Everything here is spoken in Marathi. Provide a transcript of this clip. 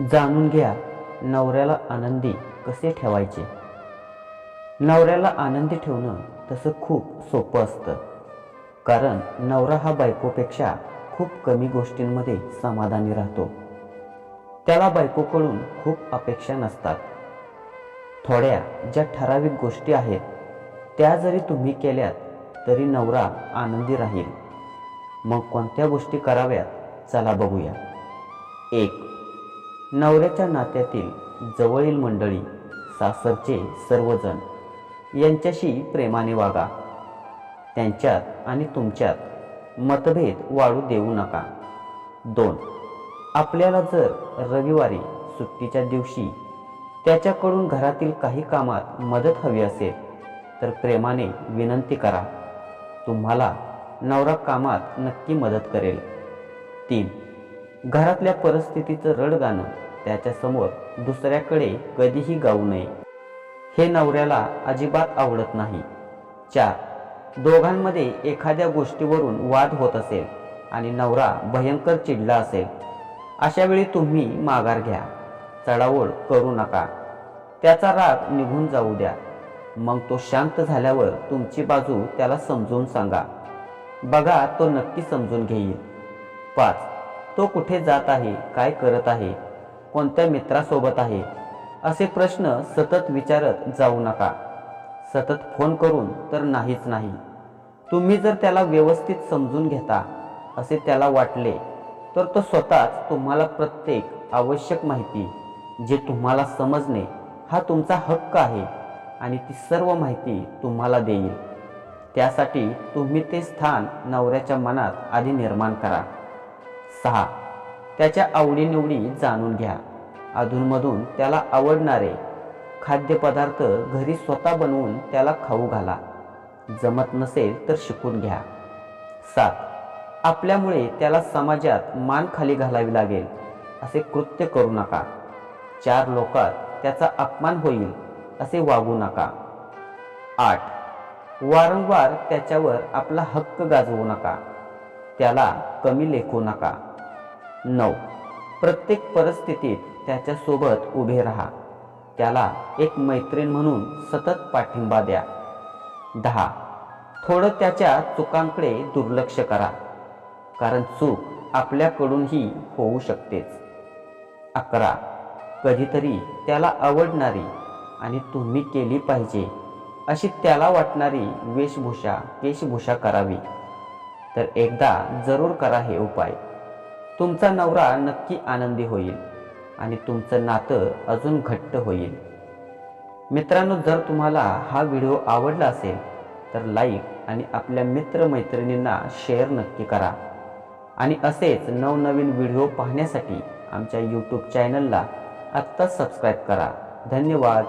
जाणून घ्या नवऱ्याला आनंदी कसे ठेवायचे. नवऱ्याला आनंदी ठेवणं तसं खूप सोपं असतं. कारण नवरा हा बायकोपेक्षा खूप कमी गोष्टींमध्ये समाधानी राहतो. त्याला बायकोकडून खूप अपेक्षा नसतात. थोड्या ज्या ठराविक गोष्टी आहेत त्या जरी तुम्ही केल्यात तरी नवरा आनंदी राहील. मग कोणत्या गोष्टी कराव्यात चला बघूया. एक नवऱ्याच्या नात्यातील जवळील मंडळी सासरचे सर्वजण यांच्याशी प्रेमाने वागा. त्यांच्यात आणि तुमच्यात मतभेद वाढू देऊ नका. दोन आपल्याला जर रविवारी सुट्टीच्या दिवशी त्याच्याकडून घरातील काही कामात मदत हवी असेल तर प्रेमाने विनंती करा. तुम्हाला नवरा कामात नक्की मदत करेल. तीन घरातल्या परिस्थितीचं रडगाणं त्याच्यासमोर दुसऱ्याकडे कधीही गाऊ नये. हे नवऱ्याला अजिबात आवडत नाही. चार दोघांमध्ये एखाद्या गोष्टीवरून वाद होत असेल आणि नवरा भयंकर चिडला असेल अशावेळी तुम्ही माघार घ्या. चढावळ करू नका. त्याचा राग निघून जाऊ द्या. मग तो शांत झाल्यावर तुमची बाजू त्याला समजून सांगा. बघा तो नक्की समजून घेईल. पाच तो कुठे जात आहे काय करत आहे कोणत्या मित्रासोबत आहे असे प्रश्न सतत विचारत जाऊ नका. सतत फोन करून तर नाहीच नाही. तुम्ही जर त्याला व्यवस्थित समजून घेता असे त्याला वाटले तर तो स्वतःच तुम्हाला प्रत्येक आवश्यक माहिती जे तुम्हाला समजणे हा तुमचा हक्क आहे आणि ती सर्व माहिती तुम्हाला देईल. त्यासाठी तुम्ही ते स्थान नवऱ्याच्या मनात आधी निर्माण करा. सहा. त्याच्या आवडीनिवडी जाणून घ्या. अधूनमधून त्याला आवडणारे खाद्यपदार्थ घरी स्वतः बनवून त्याला खाऊ घाला. जमत नसेल तर शिकून घ्या. सात. आपल्यामुळे त्याला समाजात मान खाली घालावी लागेल असे कृत्य करू नका. चार लोकात त्याचा अपमान होईल असे वागू नका. आठ. वारंवार त्याच्यावर आपला हक्क गाजवू नका. त्याला कमी लेखू नका. नऊ. प्रत्येक परिस्थितीत त्याच्यासोबत उभे राहा. त्याला एक मैत्रीण म्हणून सतत पाठिंबा द्या. दहा. थोडं त्याच्या चुकांकडे दुर्लक्ष करा. कारण चूक आपल्याकडूनही होऊ शकतेच. अकरा. कधीतरी त्याला आवडणारी आणि तुम्ही केली पाहिजे अशी त्याला वाटणारी वेशभूषा केशभूषा करावी. तर एकदा जरूर करा हे उपाय. तुमचा नवरा नक्की आनंदी होईल आणि तुमचं नातं अजून घट्ट होईल. मित्रांनो जर तुम्हाला हा व्हिडिओ आवडला असेल तर लाईक आणि आपल्या मित्रमैत्रिणींना शेअर नक्की करा. आणि असेच नवनवीन व्हिडिओ पाहण्यासाठी आमच्या यूट्यूब चॅनलला आत्ताच सबस्क्राईब करा. धन्यवाद.